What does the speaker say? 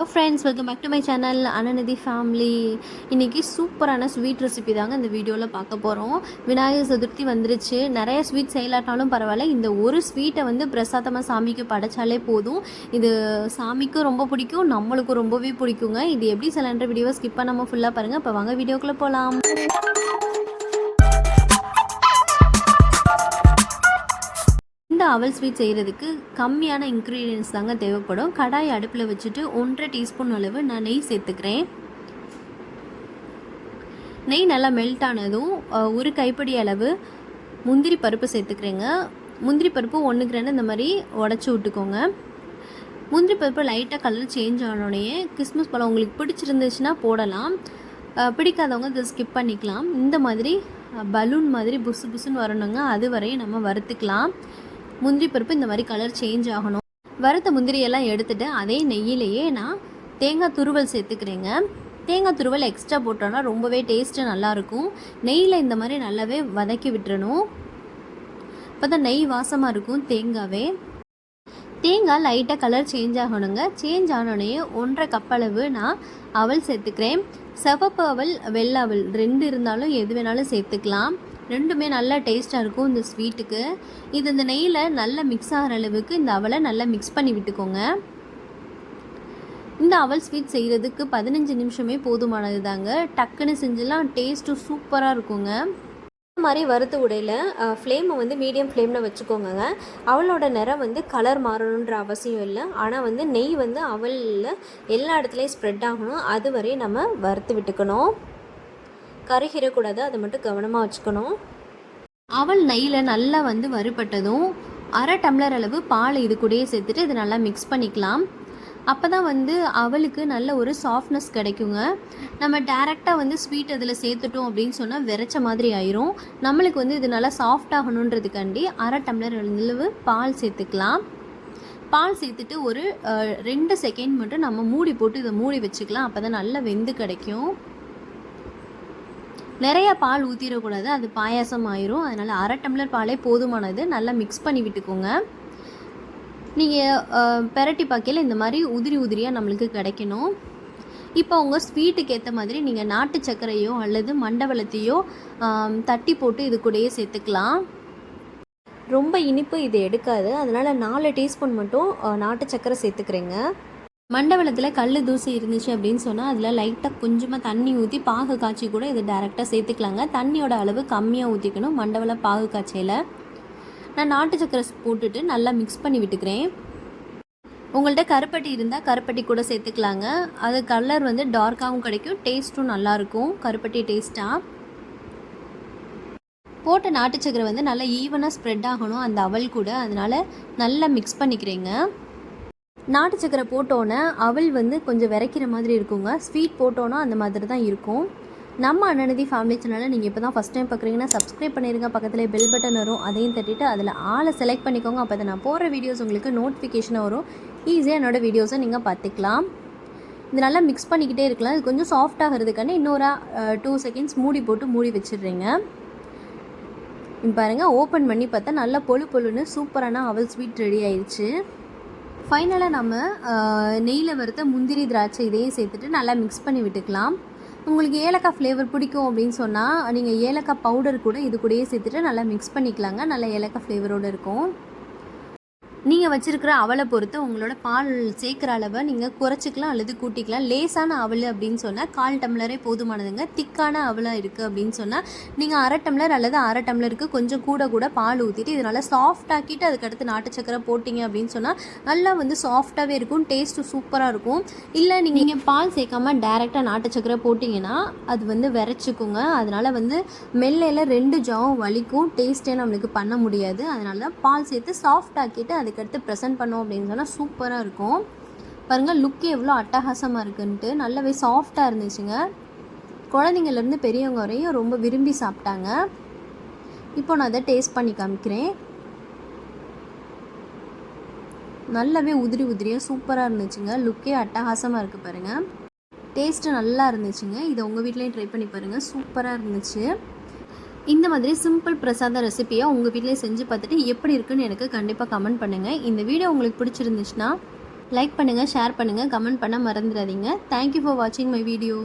Hello friends welcome back to my channel Ananidhi family இன்றைக்கி சூப்பரான sweet recipe தாங்க இந்த வீடியோவில் பார்க்க போகிறோம் விநாயகர் சதுர்த்தி வந்துருச்சு. நிறைய ஸ்வீட் செய்யலாட்டாலும் பரவாயில்ல. இந்த ஒரு ஸ்வீட்டை வந்து பிரசாதமாக சாமிக்கு படைச்சாலே போதும். இது சாமிக்கும் ரொம்ப பிடிக்கும் நம்மளுக்கும் ரொம்பவே பிடிக்குங்க. இது எப்படி சிலண்டர் வீடியோவை ஸ்கிப் பண்ணாமல் ஃபுல்லாக பாருங்கள் இப்போ வாங்க வீடியோக்குள்ளே போகலாம் இந்த அவல் ஸ்வீட் செய்கிறதுக்கு கம்மியான இன்க்ரீடியன்ஸ் தாங்க தேவைப்படும். கடாய் அடுப்பில் வச்சுட்டு ஒன்றரை டீஸ்பூன் அளவு நான் நெய் சேர்த்துக்கிறேன். நெய் நல்லா மெல்ட் ஆனதும் ஒரு கைப்பிடி அளவு முந்திரி பருப்பு சேர்த்துக்கிறேங்க. முந்திரி பருப்பு ஒன்றுக்கு ரெண்டு இந்த மாதிரி உடச்சி விட்டுக்கோங்க. முந்திரி பருப்பு லைட்டாக கலர் சேஞ்ச் ஆனோடனே கிறிஸ்மஸ் பழம் உங்களுக்கு பிடிச்சிருந்துச்சுன்னா போடலாம். பிடிக்காதவங்க இதை ஸ்கிப் பண்ணிக்கலாம். இந்த மாதிரி பலூன் மாதிரி புசு புசுன்னு வரணுங்க. அது வரையும் நம்ம வறுத்துக்கலாம். முந்திரி பருப்பு இந்த மாதிரி கலர் சேஞ்ச் ஆகணும். வறுத்த முந்திரியெல்லாம் எடுத்துட்டு அதே நெய்யிலேயே நான் தேங்காய் துருவல் சேர்த்துக்கிறேங்க. தேங்காய் துருவல் எக்ஸ்ட்ரா போட்டோன்னா ரொம்பவே டேஸ்ட்டு நல்லாயிருக்கும் நெய்யில் இந்த மாதிரி நல்லாவே வதக்கி விட்டுறணும். இப்போ தான் நெய் வாசமாக இருக்கும் தேங்காவே. தேங்காய் லைட்டாக கலர் சேஞ்ச் ஆகணுங்க. சேஞ்ச் ஆனோடனே ஒன்றரை கப் அளவு நான் அவல் சேர்த்துக்கிறேன். சிவப்பு அவல் வெள்ளை அவல் ரெண்டு இருந்தாலும் எது வேணாலும் சேர்த்துக்கலாம். ரெண்டுமே நல்லா டேஸ்ட்டாக இருக்கும் இந்த ஸ்வீட்டுக்கு இது இந்த நெய்யில் நல்லா மிக்ஸ் ஆகிற அளவுக்கு இந்த அவலை நல்லா மிக்ஸ் பண்ணி விட்டுக்கோங்க. இந்த அவல் ஸ்வீட் செய்கிறதுக்கு பதினஞ்சு நிமிஷமே போதுமானது தாங்க டக்குன்னு செஞ்செல்லாம் டேஸ்ட்டும் சூப்பராக இருக்குங்க. இந்த மாதிரி வறுத்து உடையில் ஃப்ளேமை வந்து மீடியம் ஃப்ளேமில் வச்சுக்கோங்க அவளோட நிறம் வந்து கலர் மாறணுன்ற அவசியம் இல்லை. ஆனால் வந்து நெய் வந்து அவலில் எல்லா இடத்துலையும் ஸ்ப்ரெட் ஆகணும். அது வரையும் நம்ம வறுத்து விட்டுக்கணும். கருகிடக்கூடாது அதை மட்டும் கவனமாக வச்சுக்கணும். அவள் நெய்யில் நல்லா வந்து வறுபட்டதும் அரை டம்ளர் அளவு பால் இது கூடயே சேர்த்துட்டு இது நல்லா மிக்ஸ் பண்ணிக்கலாம். அப்போ தான் வந்து அவளுக்கு நல்ல ஒரு சாஃப்ட்னஸ் கிடைக்குங்க. நம்ம டேரெக்டாக வந்து ஸ்வீட் அதில் சேர்த்துட்டோம் அப்படின்னு சொன்னால் விரைச்ச மாதிரி ஆயிரும். நம்மளுக்கு வந்து இது நல்லா சாஃப்ட் ஆகணுன்றதுக்காண்டி அரை டம்ளர் அளவு பால் சேர்த்துக்கலாம். பால் சேர்த்துட்டு ஒரு ரெண்டு செகண்ட் மட்டும் நம்ம மூடி போட்டு இதை மூடி வச்சுக்கலாம். அப்போ தான் நல்லா வெந்து கிடைக்கும். நிறைய பால் ஊற்றிடக்கூடாது அது பாயாசம் ஆயிரும். அதனால் அரை டம்ளர் பாலே போதுமானது. நல்லா மிக்ஸ் பண்ணி விட்டுக்கோங்க. நீங்கள் பெரட்டி பாக்கையில் இந்த மாதிரி உதிரி உதிரியாக நம்மளுக்கு கிடைக்கணும். இப்போ உங்கள் ஸ்வீட்டுக்கு ஏற்ற மாதிரி நீங்கள் நாட்டு சர்க்கரையோ அல்லது மண்டவளத்தையோ தட்டி போட்டு இது கூடயே சேர்த்துக்கலாம். ரொம்ப இனிப்பு இது எடுக்காது. அதனால் நாலு டீஸ்பூன் மட்டும் நாட்டு சர்க்கரை சேர்த்துக்கிறேங்க. மண்டபலத்தில் கல் தூசி இருந்துச்சு அப்படின்னு சொன்னால் அதில் லைட்டாக கொஞ்சமாக தண்ணி ஊற்றி பாகு காய்ச்சி கூட இது டேரெக்டாக சேர்த்துக்கலாங்க. தண்ணியோட அளவு கம்மியாக ஊற்றிக்கணும் மண்டவள பாகு காய்ச்சையில். நான் நாட்டு சக்கரை போட்டுட்டு நல்லா மிக்ஸ் பண்ணி விட்டுக்கிறேன். உங்கள்கிட்ட கருப்பட்டி இருந்தால் கருப்பட்டி கூட சேர்த்துக்கலாங்க. அது கலர் வந்து டார்க்காகவும் கிடைக்கும் டேஸ்ட்டும் நல்லாயிருக்கும் கருப்பட்டி டேஸ்ட்டாக போட்ட நாட்டு சக்கரை வந்து நல்லா ஈவனாக ஸ்ப்ரெட் ஆகணும் அந்த அவல் கூட. அதனால் நல்லா மிக்ஸ் பண்ணிக்கிறேங்க. நாட்டு சக்கரை போட்டோன்னே அவள் வந்து கொஞ்சம் விரைக்கிற மாதிரி இருக்குங்க. ஸ்வீட் போட்டோன்னா அந்த மாதிரி தான் இருக்கும். நம்ம அன்னநிதி ஃபேமிலி சேனலை நீங்கள் இப்போ தான் ஃபஸ்ட் டைம் பார்க்குறீங்கன்னா சப்ஸ்கிரைப் பண்ணிடுங்க பக்கத்தில் பெல் பட்டன் வரும். அதையும் தட்டிட்டு அதில் ஆளை செலக்ட் பண்ணிக்கோங்க. அப்போ நான் போடுற வீடியோஸ் உங்களுக்கு நோட்டிஃபிகேஷனாக வரும். ஈஸியாக என்னோடய வீடியோஸை நீங்கள் பார்த்துக்கலாம் இது நல்லா மிக்ஸ் பண்ணிக்கிட்டே இருக்கலாம். இது கொஞ்சம் சாஃப்ட் ஆகிறதுக்கான இன்னொரு டூ செகண்ட்ஸ் மூடி போட்டு மூடி வச்சிடுறீங்க. இப்போ பாருங்கள் ஓப்பன் பண்ணி பார்த்தா நல்லா பொழு பொழுன்னு சூப்பரான அவல் ஸ்வீட் ரெடி ஆயிடுச்சு. ஃபைனலாக நம்ம நெய்யில் வறுத்த முந்திரி திராட்சை இதையும் சேர்த்துட்டு நல்லா மிக்ஸ் பண்ணி விட்டுக்கலாம். உங்களுக்கு ஏலக்காய் ஃப்ளேவர் பிடிக்கும் அப்படின்னு சொன்னால் நீங்கள் ஏலக்காய் பவுடர் கூட இது கூடயே சேர்த்துட்டு நல்லா மிக்ஸ் பண்ணிக்கலாங்க. நல்லா ஏலக்காய் ஃப்ளேவரோடு இருக்கும். நீங்கள் வச்சுருக்கிற அவலை பொறுத்து உங்களோட பால் சேர்க்குற அளவை நீங்கள் குறைச்சிக்கலாம் அல்லது கூட்டிக்கலாம். லேசான அவல் அப்படின்னு சொன்னால் கால் டம்ளரே போதுமானதுங்க. திக்கான அவலாக இருக்குது அப்படின்னு சொன்னால் நீங்கள் அரை டம்ளர் அல்லது அரை டம்ளருக்கு கொஞ்சம் கூட கூட பால் ஊற்றிட்டு இதனால் நல்லா சாஃப்ட் ஆக்கிட்டு அதுக்கடுத்து நாட்டு சக்கரை போட்டிங்க அப்படின்னு சொன்னால் நல்லா வந்து சாஃப்டாகவே இருக்கும். டேஸ்ட்டு சூப்பராக இருக்கும். இல்லை நீங்கள் பால் சேர்க்காம டேரெக்டாக நாட்டு சக்கரை போட்டிங்கன்னா அது வந்து விரைச்சிக்குங்க. அதனால் வந்து மெல்லையில் ரெண்டு ஜாவும் வலிக்கும். டேஸ்ட்டே நம்மளுக்கு பண்ண முடியாது. அதனால தான் பால் சேர்த்து சாஃப்ட் ஆக்கிட்டு அதுக்கடுத்து ப்ரெசென்ட் பண்ணோம் அப்படின்னு சொன்னால் சூப்பராக இருக்கும். பாருங்கள் லுக்கே எவ்வளோ அட்டகாசமாக இருக்குன்ட்டு. நல்லாவே சாஃப்டாக இருந்துச்சுங்க. குழந்தைங்கள்லேருந்து பெரியவங்க வரையும் ரொம்ப விரும்பி சாப்பிட்டாங்க. இப்போ நான் அதை டேஸ்ட் பண்ணி காமிக்கிறேன். நல்லாவே உதிரி உதிரியாக சூப்பராக இருந்துச்சுங்க. லுக்கே அட்டகாசமாக இருக்குது பாருங்கள் டேஸ்ட்டு நல்லா இருந்துச்சுங்க. இதை உங்கள் வீட்லேயும் ட்ரை பண்ணி பாருங்கள் சூப்பராக இருந்துச்சு. இந்த மாதிரி சிம்பிள் பிரசாத ரெசிபியை உங்கள் வீட்டிலே செஞ்சு பார்த்துட்டு எப்படி இருக்குன்னு எனக்கு கண்டிப்பாக கமெண்ட் பண்ணுங்கள் இந்த வீடியோ உங்களுக்கு பிடிச்சிருந்துச்சுன்னா லைக் பண்ணுங்கள் ஷேர் பண்ணுங்கள் கமெண்ட் பண்ண மறந்துடாதீங்க. தேங்க்யூ ஃபார் வாட்சிங் மை வீடியோ